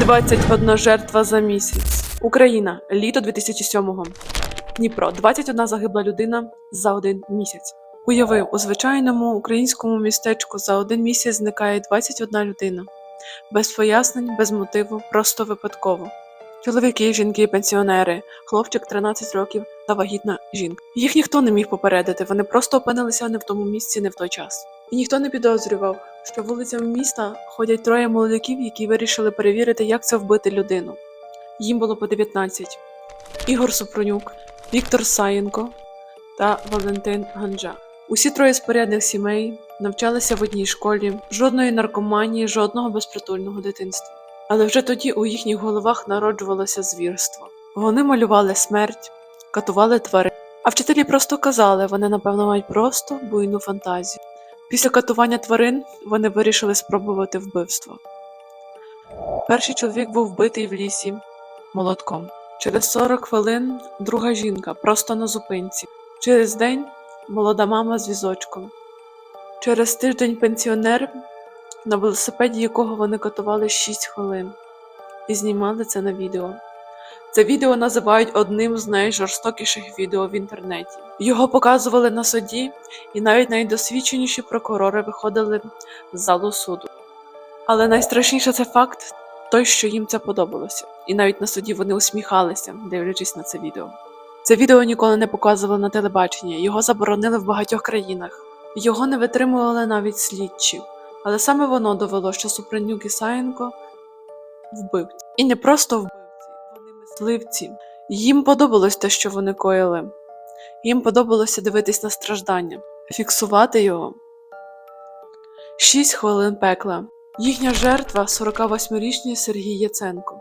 21 жертва за місяць. Україна, літо 2007-го. Дніпро, 21 загибла людина за один місяць. Уяви, у звичайному українському містечку за один місяць зникає 21 людина. Без пояснень, без мотиву, просто випадково. Чоловіки, жінки, пенсіонери, хлопчик 13 років та вагітна жінка. Їх ніхто не міг попередити, вони просто опинилися не в тому місці, не в той час. І ніхто не підозрював, що вулицями міста ходять троє молодиків, які вирішили перевірити, як це вбити людину. Їм було по 19. Ігор Супронюк, Віктор Саєнко та Валентин Ганджа. Усі троє з порядних сімей навчалися в одній школі, жодної наркоманії, жодного безпритульного дитинства. Але вже тоді у їхніх головах народжувалося звірство. Вони малювали смерть, катували тварин. А вчителі просто казали, вони напевно мають просто буйну фантазію. Після катування тварин вони вирішили спробувати вбивство. Перший чоловік був вбитий в лісі молотком. Через 40 хвилин друга жінка просто на зупинці. Через день молода мама з візочком. Через тиждень пенсіонер, на велосипеді якого вони катували 6 хвилин, і знімали це на відео. Це відео називають одним з найжорстокіших відео в інтернеті. Його показували на суді, і навіть найдосвідченіші прокурори виходили з залу суду. Але найстрашніше це факт той, що їм це подобалося, і навіть на суді вони усміхалися, дивлячись на це відео. Це відео ніколи не показували на телебаченні, його заборонили в багатьох країнах. Його не витримували навіть слідчі, але саме воно довело, що Супранюк і Саєнко вбивці. І не просто вони мисливці. Їм подобалось те, що вони коїли. Їм подобалося дивитись на страждання, фіксувати його. Шість хвилин пекла. Їхня жертва 48-річний Сергій Яценко.